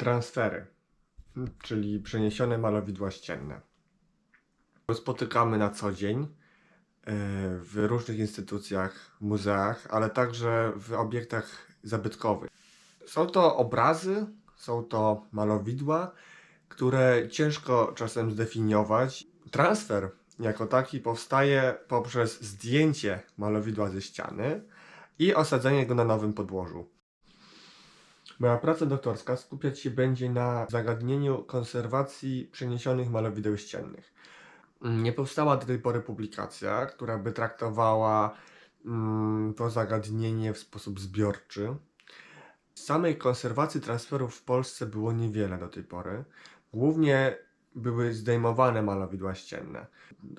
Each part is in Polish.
Transfery, czyli przeniesione malowidła ścienne. Spotykamy na co dzień e, w różnych instytucjach, muzeach, ale także w obiektach zabytkowych. Są to obrazy, są to malowidła, które ciężko czasem zdefiniować. Transfer jako taki powstaje poprzez zdjęcie malowidła ze ściany i osadzenie go na nowym podłożu. Moja praca doktorska skupiać się będzie na zagadnieniu konserwacji przeniesionych malowideł ściennych. Mm, Nie powstała do tej pory publikacja, która by traktowała mm, to zagadnienie w sposób zbiorczy. Samej konserwacji transferów w Polsce było niewiele do tej pory. Głównie były zdejmowane malowidła ścienne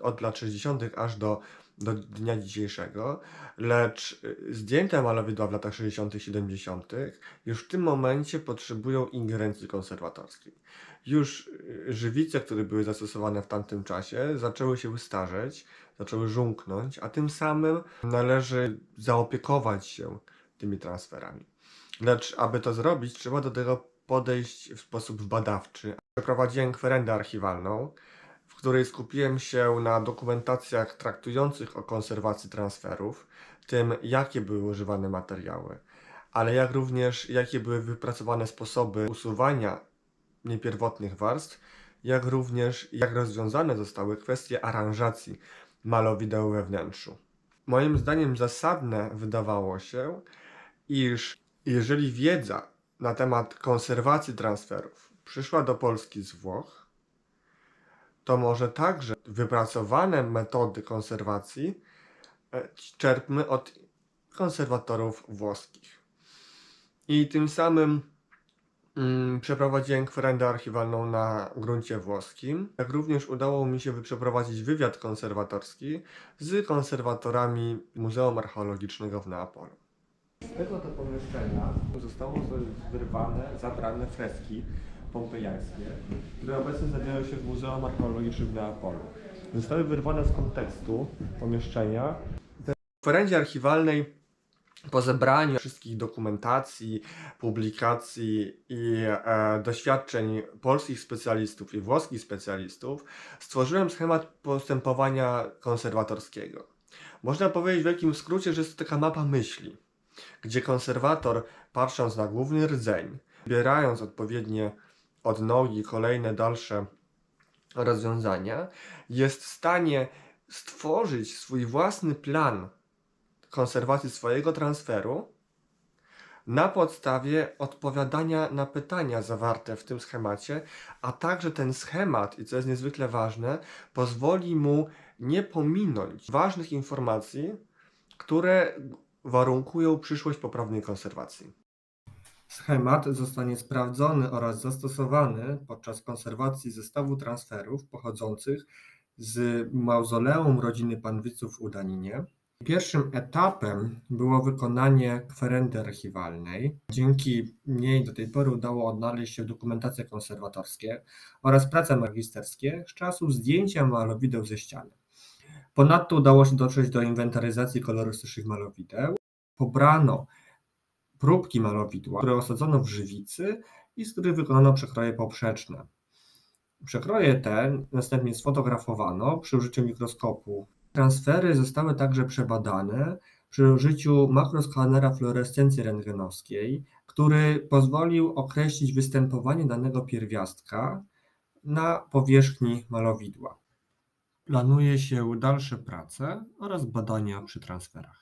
od lat 60. aż do, do dnia dzisiejszego, lecz y, zdjęte malowidła w latach 60. i 70. już w tym momencie potrzebują ingerencji konserwatorskiej. Już y, żywice, które były zastosowane w tamtym czasie, zaczęły się starzeć, zaczęły żółknąć, a tym samym należy zaopiekować się tymi transferami. Lecz aby to zrobić, trzeba do tego podejść w sposób badawczy. Przeprowadziłem kwerendę archiwalną, w której skupiłem się na dokumentacjach traktujących o konserwacji transferów, tym jakie były używane materiały, ale jak również jakie były wypracowane sposoby usuwania niepierwotnych warstw, jak również jak rozwiązane zostały kwestie aranżacji malowideł we wnętrzu. Moim zdaniem zasadne wydawało się, iż jeżeli wiedza na temat konserwacji transferów przyszła do Polski z Włoch, to może także wypracowane metody konserwacji e, czerpmy od konserwatorów włoskich. I tym samym mm, przeprowadziłem kwerendę archiwalną na gruncie włoskim. Jak również udało mi się przeprowadzić wywiad konserwatorski z konserwatorami Muzeum Archeologicznego w Neapolu. Z tego to pomieszczenia zostało wyrwane, zabrane freski pompejańskie, które obecnie znajdują się w Muzeum Archeologicznym w Neapolu. Zostały wyrwane z kontekstu pomieszczenia. W kwerendzie archiwalnej po zebraniu wszystkich dokumentacji, publikacji i e, doświadczeń polskich specjalistów i włoskich specjalistów stworzyłem schemat postępowania konserwatorskiego. Można powiedzieć w wielkim skrócie, że jest to taka mapa myśli gdzie konserwator, patrząc na główny rdzeń, wybierając odpowiednie odnogi, kolejne dalsze rozwiązania, jest w stanie stworzyć swój własny plan konserwacji swojego transferu na podstawie odpowiadania na pytania zawarte w tym schemacie, a także ten schemat, i co jest niezwykle ważne, pozwoli mu nie pominąć ważnych informacji, które warunkują przyszłość poprawnej konserwacji. Schemat zostanie sprawdzony oraz zastosowany podczas konserwacji zestawu transferów pochodzących z mauzoleum rodziny Panwyców w Udaninie. Pierwszym etapem było wykonanie kwerendy archiwalnej. Dzięki niej do tej pory udało odnaleźć się dokumentacje konserwatorskie oraz prace magisterskie z czasów zdjęcia malowideł ze ściany. Ponadto udało się dotrzeć do inwentaryzacji kolorystycznych malowideł. Pobrano próbki malowidła, które osadzono w żywicy i z których wykonano przekroje poprzeczne. Przekroje te następnie sfotografowano przy użyciu mikroskopu. Transfery zostały także przebadane przy użyciu makroskanera fluorescencji rentgenowskiej, który pozwolił określić występowanie danego pierwiastka na powierzchni malowidła. Planuje się dalsze prace oraz badania przy transferach.